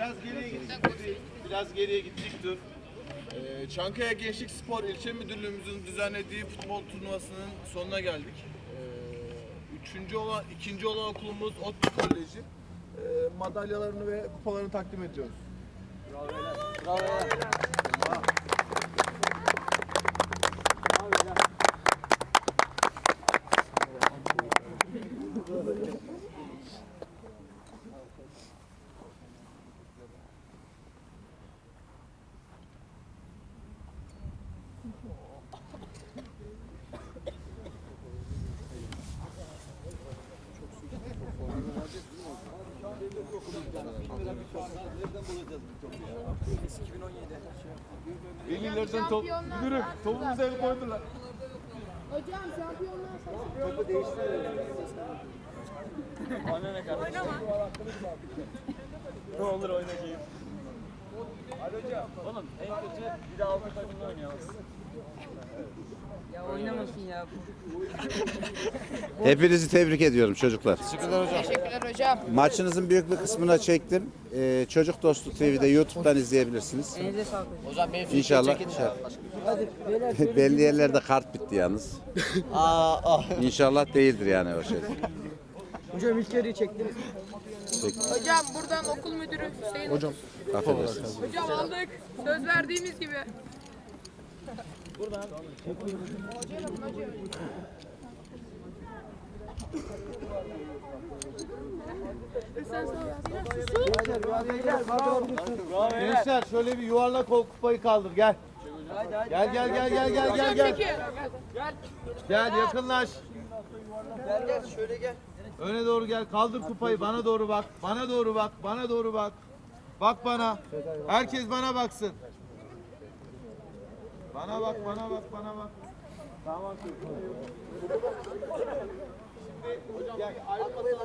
Biraz geriye gittik. Biraz geriye gittik dur. Ee, Çankaya Gençlik Spor İlçe Müdürlüğümüzün düzenlediği futbol turnuvasının sonuna geldik. Ee, Üçüncü olan, ikinci olan okulumuz ODTÜ Koleji. Ee, madalyalarını ve kupalarını takdim ediyoruz. Velilerden top, yürü, topumuza el koydular. Hocam şampiyonlar sayısı. Ne olur oynayayım. Hadi hocam. Oğlum en kötü bir daha Avrupa takımında oynayalım. Ya oynamasın ya. Hepinizi tebrik ediyorum çocuklar. Teşekkürler hocam. Maçınızın büyük bir kısmını çektim. Ee, Çocuk Dostu TV'de YouTube'dan izleyebilirsiniz. Elinize sağlık hocam. İnşallah. şey- Belli yerlerde kart bitti yalnız. İnşallah değildir yani o şey. Hocam ilk yarıyı çektiniz. Hocam buradan okul müdürü Hüseyin. Hocam. Affedersiniz. Hocam aldık. Söz verdiğimiz gibi. Gençler şöyle bir yuvarlak ol kupayı kaldır gel. Gel gel gel gel gel gel gel. Çekil. Gel yakınlaş. Gel gel şöyle gel. Öne doğru gel. Kaldır kupayı. Bana doğru bak. Bana doğru bak. Bana doğru bak. Bak bana. Herkes bana baksın. Bana bak, bana bak, bana bak. Tamam. Şimdi hocam bir ayrılmasın.